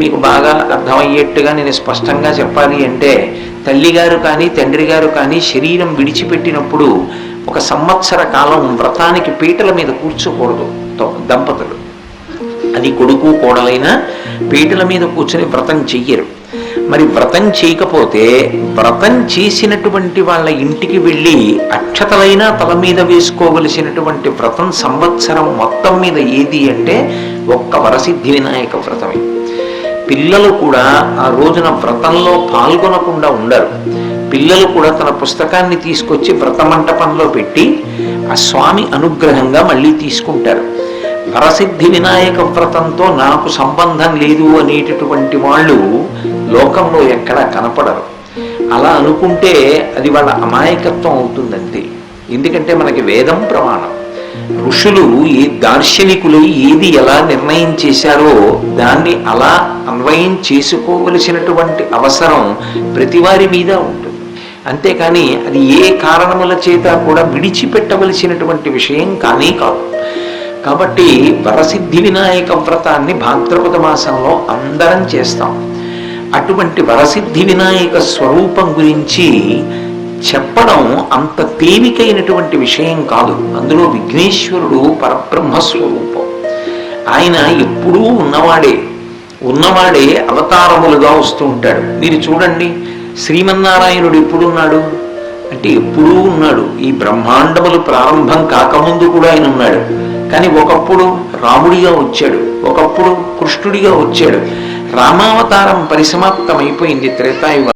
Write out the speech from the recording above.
మీకు బాగా అర్థమయ్యేట్టుగా నేను స్పష్టంగా చెప్పాలి అంటే తల్లిగారు కానీ తండ్రి గారు కానీ శరీరం విడిచిపెట్టినప్పుడు ఒక సంవత్సర కాలం వ్రతానికి పీటల మీద కూర్చోకూడదు దంపతులు. అది కొడుకు కోడలైనా పీటల మీద కూర్చొని వ్రతం చెయ్యరు. మరి వ్రతం చేయకపోతే వ్రతం చేసినటువంటి వాళ్ళ ఇంటికి వెళ్ళి అక్షతలైనా తల మీద వేసుకోవలసినటువంటి వ్రతం సంవత్సరం మొత్తం మీద ఏది అంటే ఒక్క వరసిద్ధి వినాయక వ్రతమే. పిల్లలు కూడా ఆ రోజున వ్రతంలో పాల్గొనకుండా ఉండరు. పిల్లలు కూడా తన పుస్తకాన్ని తీసుకొచ్చి వ్రత మంటపంలో పెట్టి ఆ స్వామి అనుగ్రహంగా మళ్ళీ తీసుకుంటారు. వరసిద్ధి వినాయక వ్రతంతో నాకు సంబంధం లేదు అనేటటువంటి వాళ్ళు లోకంలో ఎక్కడా కనపడరు. అలా అనుకుంటే అది వాళ్ళ అమాయకత్వం అవుతుందంతే. ఎందుకంటే మనకి వేదం ప్రమాణం. ఋషులు ఏ దార్శనికులై ఏది ఎలా నిర్ణయం చేశారో దాన్ని అలా అన్వయం చేసుకోవలసినటువంటి అవసరం ప్రతి వారి మీద ఉంటుంది. అంతేకాని అది ఏ కారణముల చేత కూడా విడిచిపెట్టవలసినటువంటి విషయం కానీ కాదు. కాబట్టి వరసిద్ధి వినాయక వ్రతాన్ని భాద్రపద మాసంలో అందరం చేస్తాం. అటువంటి వరసిద్ధి వినాయక స్వరూపం గురించి చెప్పడం అంత తేలికైనటువంటి విషయం కాదు. అందులో విఘ్నేశ్వరుడు పరబ్రహ్మ స్వరూపం ఆయన ఎప్పుడూ ఉన్నవాడే. ఉన్నవాడే అవతారములుగా వస్తూ ఉంటాడు. మీరు చూడండి శ్రీమన్నారాయణుడు ఎప్పుడున్నాడు? అంటే ఎప్పుడూ ఉన్నాడు. ఈ బ్రహ్మాండములు ప్రారంభం కాకముందు కూడా ఆయన ఉన్నాడు. కానీ ఒకప్పుడు రాముడిగా వచ్చాడు. ఒకప్పుడు కృష్ణుడిగా వచ్చాడు. రామావతారం పరిసమాప్తమైపోయింది త్రేతాయుగ.